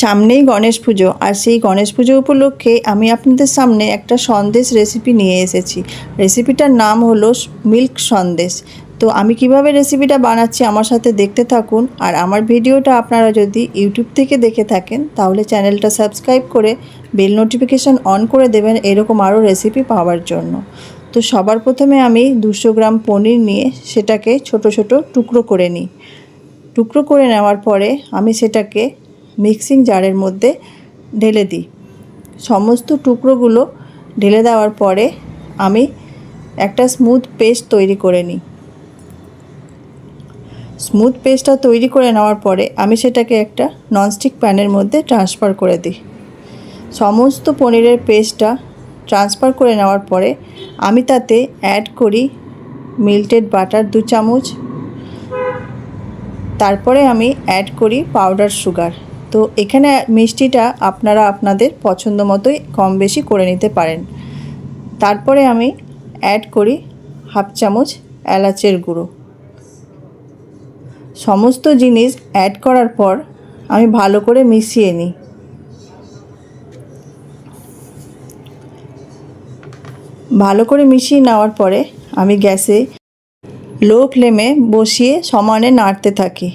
সামনেই গণেশ পুজো, আর সেই গণেশ পুজো উপলক্ষে আমি আপনাদের সামনে একটা সন্দেশ রেসিপি নিয়ে এসেছি। রেসিপিটার নাম হলো মিল্ক সন্দেশ। তো আমি কীভাবে রেসিপিটা বানাচ্ছি আমার সাথে দেখতে থাকুন, আর আমার ভিডিওটা আপনারা যদি ইউটিউব থেকে দেখে থাকেন, তাহলে চ্যানেলটা সাবস্ক্রাইব করে বেল নোটিফিকেশান অন করে দেবেন এরকম আরও রেসিপি পাওয়ার জন্য। তো সবার প্রথমে আমি দুশো গ্রাম পনির নিয়ে সেটাকে ছোট ছোট টুকরো করে নিই। টুকরো করে নেওয়ার পরে আমি সেটাকে মিক্সিং জারের মধ্যে ঢেলে দিই। সমস্ত টুকরোগুলো ঢেলে দেওয়ার পরে আমি একটা স্মুথ পেস্ট তৈরি করে নিই। স্মুথ পেস্টটা তৈরি করে নেওয়ার পরে আমি সেটাকে একটা ননস্টিক প্যানের মধ্যে ট্রান্সফার করে দিই। সমস্ত পনিরের পেস্টটা ট্রান্সফার করে নেওয়ার পরে আমি তাতে অ্যাড করি মিল্টেড বাটার দু চামচ। তারপরে আমি অ্যাড করি পাউডার সুগার তো এখানে মিষ্টিটা আপনারা আপনাদের পছন্দ মতোই কম বেশি করে নিতে পারেন। তারপরে আমি অ্যাড করি হাফ চামচ এলাচের গুঁড়ো। সমস্ত জিনিস অ্যাড করার পর আমি ভালো করে মিশিয়ে নিই। ভালো করে মিশিয়ে নেওয়ার পরে আমি গ্যাসে লো ফ্লেমে বসিয়ে সমানে নাড়তে থাকি।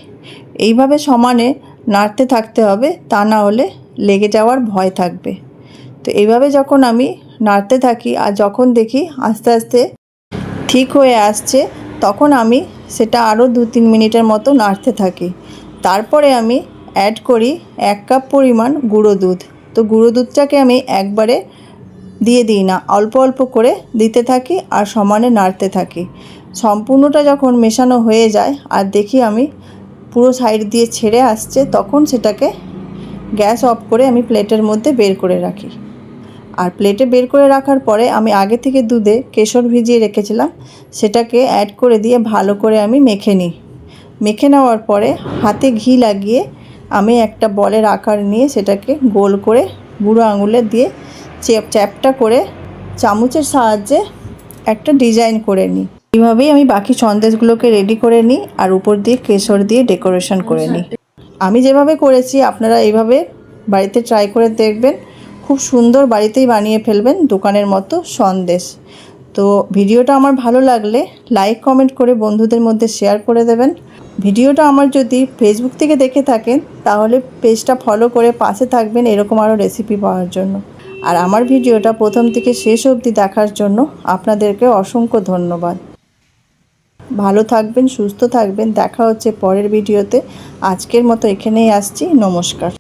এইভাবে সমানে নাড়তে থাকতে হবে, তা না হলে লেগে যাওয়ার ভয় থাকবে। তো এইভাবে যখন আমি নাড়তে থাকি আর যখন দেখি আস্তে আস্তে ঠিক হয়ে আসছে, তখন আমি সেটা আরও দু তিন মিনিটের মতো নাড়তে থাকি। তারপরে আমি অ্যাড করি এক কাপ পরিমাণ গুঁড়ো দুধ। তো গুঁড়ো দুধটাকে আমি একবারে দিয়ে দিই না, অল্প অল্প করে দিতে থাকি আর সমানে নাড়তে থাকি। সম্পূর্ণটা যখন মেশানো হয়ে যায় আর দেখি আমি পুরো সাইড দিয়ে ছেড়ে আসছে, তখন সেটাকে গ্যাস অফ করে আমি প্লেটের মধ্যে বের করে রাখি। আর প্লেটে বের করে রাখার পরে আমি আগে থেকে দুধে কেশর ভিজিয়ে রেখেছিলাম, সেটাকে অ্যাড করে দিয়ে ভালো করে আমি মেখে নিই। মেখে নেওয়ার পরে হাতে ঘি লাগিয়ে আমি একটা বলের আকার নিয়ে সেটাকে গোল করে বুড়ো আঙুলে দিয়ে চ্যাপটা করে চামচের সাহায্যে একটা ডিজাইন করে নিই। এইভাবেই আমি বাকি সন্দেশগুলোকে রেডি করে নিই আর উপর দিয়ে কেশর দিয়ে ডেকোরেশন করে নিই। আমি যেভাবে করেছি, আপনারা এইভাবে বাড়িতে ট্রাই করে দেখবেন। খুব সুন্দর বাড়িতেই বানিয়ে ফেলবেন দোকানের মতো সন্দেশ। তো ভিডিওটা আমার ভালো লাগলে লাইক কমেন্ট করে বন্ধুদের মধ্যে শেয়ার করে দেবেন। ভিডিওটা আমার যদি ফেসবুক থেকে দেখে থাকেন, তাহলে পেজটা ফলো করে পাশে থাকবেন এরকম আরও রেসিপি পাওয়ার জন্য। আর আমার ভিডিওটা প্রথম থেকে শেষ অবধি দেখার জন্য আপনাদেরকে অসংখ্য ধন্যবাদ। ভালো থাকবেন সুস্থ থাকবেন। দেখা হচ্ছে পরের ভিডিওতে। আজকের মতো এখানেই আসছি। নমস্কার।